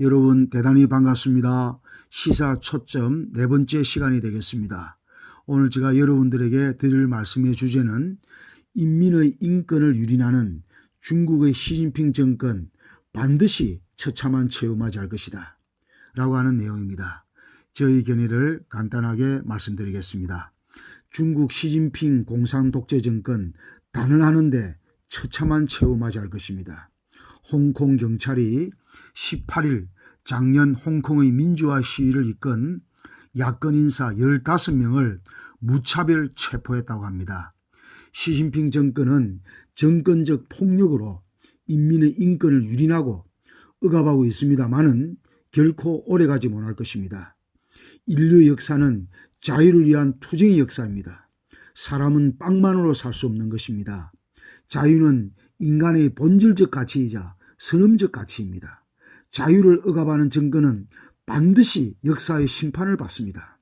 여러분 대단히 반갑습니다. 시사 초점 네 번째 시간이 되겠습니다. 오늘 제가 여러분들에게 드릴 말씀의 주제는 인민의 인권을 유린하는 중국의 시진핑 정권 반드시 처참한 체험하지 할 것이다. 라고 하는 내용입니다. 저희 견해를 간단하게 말씀드리겠습니다. 중국 시진핑 공산 독재 정권 단언하는데 처참한 체험하지 할 것입니다. 홍콩 경찰이 18일 작년 홍콩의 민주화 시위를 이끈 야권 인사 15명을 무차별 체포했다고 합니다. 시진핑 정권은 정권적 폭력으로 인민의 인권을 유린하고 억압하고 있습니다만은 결코 오래가지 못할 것입니다. 인류의 역사는 자유를 위한 투쟁의 역사입니다. 사람은 빵만으로 살 수 없는 것입니다. 자유는 인간의 본질적 가치이자 선험적 가치입니다. 자유를 억압하는 정권은 반드시 역사의 심판을 받습니다.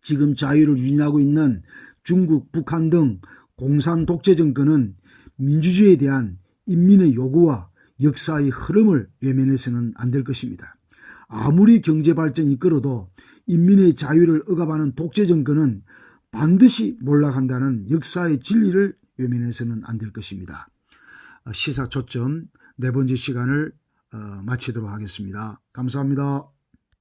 지금 자유를 유린하고 있는 중국, 북한 등 공산 독재 정권은 민주주의에 대한 인민의 요구와 역사의 흐름을 외면해서는 안 될 것입니다. 아무리 경제 발전이 이끌어도 인민의 자유를 억압하는 독재 정권은 반드시 몰락한다는 역사의 진리를 외면해서는 안 될 것입니다. 시사 초점 네 번째 시간을 어, 마치도록 하겠습니다. 감사합니다.